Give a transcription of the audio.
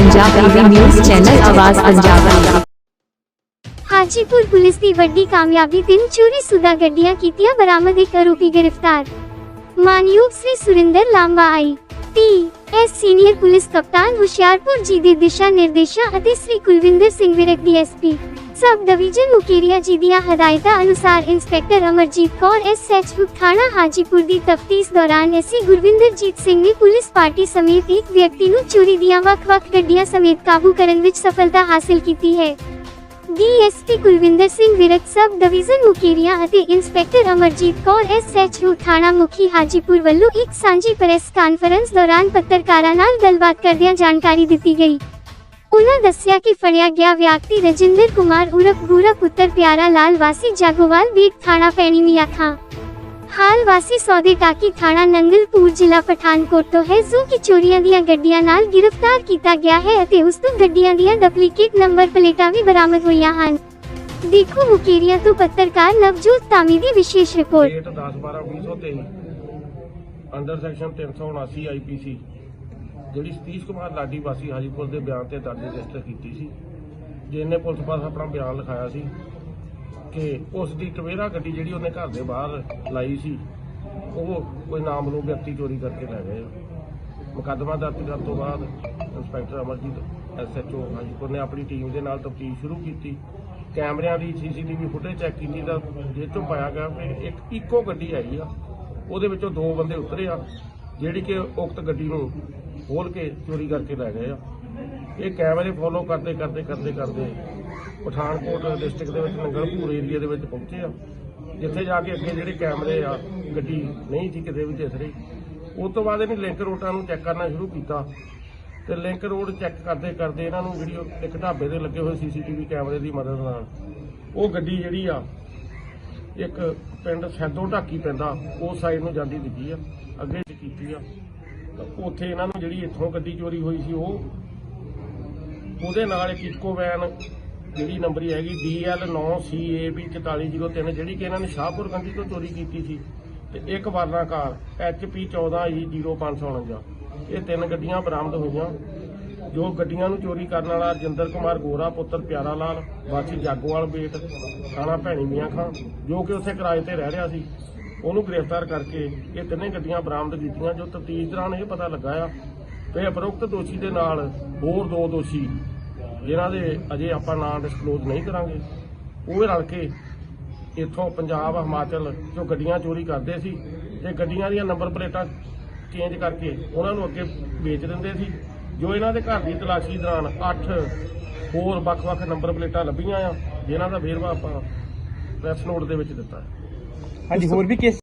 TV news channel ਆਵਾਜ਼ Punjab Hajipur police ਦੀ ਵੱਡੀ ਕਾਮਯਾਬੀ ਤਿੰਨ ਚੋਰੀ ਸੁਦਾ ਗੱਡੀਆਂ ਕੀਤੀਆਂ ਬਰਾਮਦ ਇੱਕ ਆਰੋਪੀ ਗ੍ਰਿਫਤਾਰ ਮਾਨਯੋਗ Shri Surinder Lamba I T S senior police ਕਪਤਾਨ ਹੁਸ਼ਿਆਰਪੁਰ ਜੀ ਦੇ ਦਿਸ਼ਾ ਨਿਰਦੇਸ਼ਾਂ ਅਤੇ Shri Kulwinder Singh Virk DSP sub division Mukerian ji ਦੀਆਂ ਹਦਾਇਤਾਂ ਅਨੁਸਾਰ ਇੰਸਪੈਕਟਰ ਅਮਰਜੀਤ ਕੌਰ ਐਸਐਚਓ ਥਾਣਾ ਹਾਜੀਪੁਰ ਦੀ ਤਫਤੀਸ਼ ਦੌਰਾਨ ਐਸੀ ਗੁਰਵਿੰਦਰਜੀਤ ਸਿੰਘ ਨੇ ਪੁਲਿਸ ਪਾਰਟੀ ਸਮੇਤ ਇੱਕ ਵਿਅਕਤੀ ਨੂੰ ਚੋਰੀ ਦੀਆਂ ਵੱਖ-ਵੱਖ ਗੱਡੀਆਂ ਸਮੇਤ ਕਾਬੂ ਕਰਨ ਵਿੱਚ ਸਫਲਤਾ ਹਾਸਲ ਕੀਤੀ ਹੈ। DSP Kulwinder Singh Virk, sub division Mukerian ਅਤੇ ਇੰਸਪੈਕਟਰ ਅਮਰਜੀਤ ਕੌਰ ਐਸਐਚਓ ਥਾਣਾ ਮੁਖੀ ਹਾਜੀਪੁਰ ਵੱਲੋਂ ਇੱਕ ਸਾਂਝੀ ਪ੍ਰੈਸ ਕਾਨਫਰੰਸ ਦੌਰਾਨ ਪੱਤਰਕਾਰਾਂ ਨਾਲ ਗੱਲਬਾਤ ਕਰਦਿਆਂ ਜਾਣਕਾਰੀ ਦਿੱਤੀ ਗਈ। ਉਨ੍ਹਾਂ ਦੱਸਿਆ ਕਿ ਫੜਿਆ ਗਿਆ ਵਿਅਕਤੀ ਰਜਿੰਦਰ ਕੁਮਾਰ ਉਰਫ ਗੂਰਾ ਪੁੱਤਰ ਪਿਆਰਾ ਲਾਲ ਵਾਸੀ ਜਾਗੋਵਾਲ ਬੀਟ ਥਾਣਾ ਪੈਣੀ ਮੀਆਂ ਖਾਂ ਹਾਲ ਵਾਸੀ ਸੌਦੇ ਟਾਕੀ ਥਾਣਾ ਨੰਗਲਪੁਰ ਜ਼ਿਲ੍ਹਾ ਪਠਾਨਕੋਟ ਤੋਂ ਹੈ। ਜੋ ਕਿ ਚੋਰੀਆਂ ਦੀਆਂ ਗੱਡੀਆਂ ਨਾਲ ਗ੍ਰਿਫਤਾਰ ਕੀਤਾ ਗਿਆ ਹੈ ਅਤੇ ਉਸ ਤੋਂ ਗੱਡੀਆਂ ਦੀਆਂ ਡੁਪਲੀਕੇਟ ਨੰਬਰ ਪਲੇਟਾਂ ਵੀ ਬਰਾਮਦ ਹੋਈਆਂ ਹਨ। ਦੇਖੋ ਮੁਕੇਰੀਆਂ ਤੋਂ ਪੱਤਰਕਾਰ ਨਵਜੋਤ ਤਾਮੀ ਦੀ ਵਿਸ਼ੇਸ਼ ਰਿਪੋਰਟ। 10 12 1923 ਅੰਡਰ ਸੈਕਸ਼ਨ 379 ਆਈਪੀਸੀ ਜਿਹੜੀ ਸਤੀਸ਼ ਕੁਮਾਰ ਲਾਡੀ ਵਾਸੀ ਹਾਜੀਪੁਰ ਦੇ ਬਿਆਨ ਤੇ ਦਰਜ ਰਜਿਸਟਰ ਕੀਤੀ ਸੀ ਜਿਹਨੇ ਪੁਲਿਸ ਪਾਸ ਆਪਣਾ ਬਿਆਨ ਲਿਖਾਇਆ ਸੀ ਕਿ ਉਸ ਦੀ ਟਵੇਰਾ ਗੱਡੀ ਜਿਹੜੀ ਉਹਨੇ ਘਰ ਦੇ ਬਾਹਰ ਲਾਈ ਸੀ, ਉਹ ਕੋਈ ਨਾਮਲੂਮ ਵਿਅਕਤੀ ਚੋਰੀ ਕਰਕੇ ਲੈ ਗਏ ਆ। ਮੁਕੱਦਮਾ ਦਰਜ ਕਰਨ ਤੋਂ ਬਾਅਦ ਇੰਸਪੈਕਟਰ ਅਮਰਜੀਤ ਐਸਐਚਓ ਹਾਜੀਪੁਰ ਨੇ ਆਪਣੀ ਟੀਮ ਦੇ ਨਾਲ ਤਫਤੀਸ਼ ਸ਼ੁਰੂ ਕੀਤੀ ਕੈਮਰਿਆਂ ਦੀ ਸੀਸੀਟੀਵੀ ਫੁਟੇਜ ਚੈੱਕ ਕੀਤੀ ਤਾਂ ਜਿਹ ਤੋਂ ਪਾਇਆ ਗਿਆ ਕਿ ਇੱਕ ਇੱਕੋ ਗੱਡੀ ਆਈ ਆ, ਉਹਦੇ ਵਿੱਚੋਂ ਦੋ ਬੰਦੇ ਉਤਰੇ ਆ, ਜਿਹੜੀ ਕਿ ਉਕਤ ਗੱਡੀ ਨੂੰ ਖੋਲ ਕੇ ਚੋਰੀ ਕਰਕੇ ਲੈ ਗਏ ਆ। ਇਹ ਕੈਮਰੇ ਫੋਲੋ ਕਰਦੇ ਕਰਦੇ ਕਰਦੇ ਕਰਦੇ ਪਠਾਨਕੋਟ ਡਿਸਟ੍ਰਿਕਟ ਦੇ ਵਿੱਚ ਨੰਗਲਪੁਰ ਏਰੀਆ ਦੇ ਵਿੱਚ ਪਹੁੰਚੇ ਆ। ਜਿੱਥੇ ਜਾ ਕੇ ਅੱਗੇ ਜਿਹੜੇ ਕੈਮਰੇ ਆ, ਗੱਡੀ ਨਹੀਂ ਸੀ ਕਿਤੇ ਵੀ ਦਿਸ ਰਹੀ। ਉਸ ਤੋਂ ਬਾਅਦ ਇਹਨੇ ਲਿੰਕ ਰੋਡਾਂ ਨੂੰ ਚੈੱਕ ਕਰਨਾ ਸ਼ੁਰੂ ਕੀਤਾ। ਤੇ ਲਿੰਕ ਰੋਡ ਚੈੱਕ ਕਰਦੇ ਕਰਦੇ ਇਹਨਾਂ ਨੂੰ ਜਿਹੜੀ ਉਹ ਇੱਕ ਢਾਬੇ ਦੇ ਲੱਗੇ ਹੋਏ ਸੀਸੀਟੀਵੀ ਕੈਮਰੇ ਦੀ ਮਦਦ ਨਾਲ। ਉਹ ਗੱਡੀ ਜਿਹੜੀ ਆ, ਇੱਕ ਪਿੰਡ ਸੈਦੋ ਢਾਕੀ ਪੈਂਦਾ ਉਸ ਸਾਈਡ ਨੂੰ ਜਾਂਦੀ ਦਿਖੀ ਆ। ਅੱਗੇ ਕੀਤੀ ਆ। ਉੱਥੇ ਇਹਨਾਂ ਨੂੰ ਜਿਹੜੀ ਇੱਥੋਂ ਗੱਡੀ ਚੋਰੀ ਹੋਈ ਸੀ ਉਹ, ਉਹਦੇ ਨਾਲ ਇੱਕ ਇੱਕੋ ਵੈਨ ਜਿਹੜੀ ਨੰਬਰੀ ਹੈਗੀ DL9CAB 4403 ਜਿਹੜੀ ਕਿ ਇਹਨਾਂ ਨੇ ਸ਼ਾਹਪੁਰ ਗੰਦੀ ਤੋਂ ਚੋਰੀ ਕੀਤੀ ਸੀ ਤੇ ਇੱਕ ਵਰਨਾ ਕਾਰ HP14E0549 ਇਹ ਤਿੰਨ ਗੱਡੀਆਂ ਬਰਾਮਦ ਹੋਈਆਂ, ਜੋ ਗੱਡੀਆਂ ਨੂੰ ਚੋਰੀ ਕਰਨ ਵਾਲਾ ਜਿੰਦਰ ਕੁਮਾਰ ਗੋਰਾ, ਪੁੱਤਰ ਪਿਆਰਾ ਲਾਲ, ਵਾਸੀ ਜਾਗੋਵਾਲ ਬੇਟ ਥਾਣਾ ਭੈਣੀ ਮੀਆਂ ਖਾਂ, ਜੋ ਕਿ ਉੱਥੇ ਕਿਰਾਏ ਤੇ ਰਹਿ ਰਿਹਾ ਸੀ। ਉਹਨੂੰ ਗ੍ਰਿਫਤਾਰ ਕਰਕੇ ਇਹ ਤਿੰਨੇ ਗੱਡੀਆਂ ਬਰਾਮਦ ਕੀਤੀਆਂ, ਜੋ ਤਫਤੀਸ਼ ਦੌਰਾਨ ਇਹ ਪਤਾ ਲੱਗਾ ਆ ਕਿ ਉਪਰੋਕਤ ਦੋਸ਼ੀ ਦੇ ਨਾਲ ਹੋਰ ਦੋ ਦੋਸ਼ੀ, ਜਿਨ੍ਹਾਂ ਦੇ ਅਜੇ ਆਪਾਂ ਨਾਂ ਡਿਸਕਲੋਜ਼ ਨਹੀਂ ਕਰਾਂਗੇ, ਉਹ ਰਲ ਕੇ ਇੱਥੋਂ ਪੰਜਾਬ, ਹਿਮਾਚਲ, ਜੋ ਗੱਡੀਆਂ ਚੋਰੀ ਕਰਦੇ ਸੀ, ਤੇ ਗੱਡੀਆਂ ਦੀਆਂ ਨੰਬਰ ਪਲੇਟਾਂ ਚੇਂਜ ਕਰਕੇ ਉਹਨਾਂ ਨੂੰ ਅੱਗੇ ਵੇਚ ਦਿੰਦੇ ਸੀ, ਜੋ ਇਹਨਾਂ ਦੇ ਘਰ ਦੀ ਤਲਾਸ਼ੀ ਦੌਰਾਨ 8 ਹੋਰ ਵੱਖ-ਵੱਖ ਨੰਬਰ ਪਲੇਟਾਂ ਲੱਭੀਆਂ ਆ, ਜਿਨ੍ਹਾਂ ਦਾ ਵੇਰਵਾ ਆਪਾਂ ਪ੍ਰੈਸ ਨੋਟ ਦੇ ਵਿੱਚ ਦਿੱਤਾ ਹੈ। ਹਾਂਜੀ ਹੋਰ ਵੀ ਕੇਸ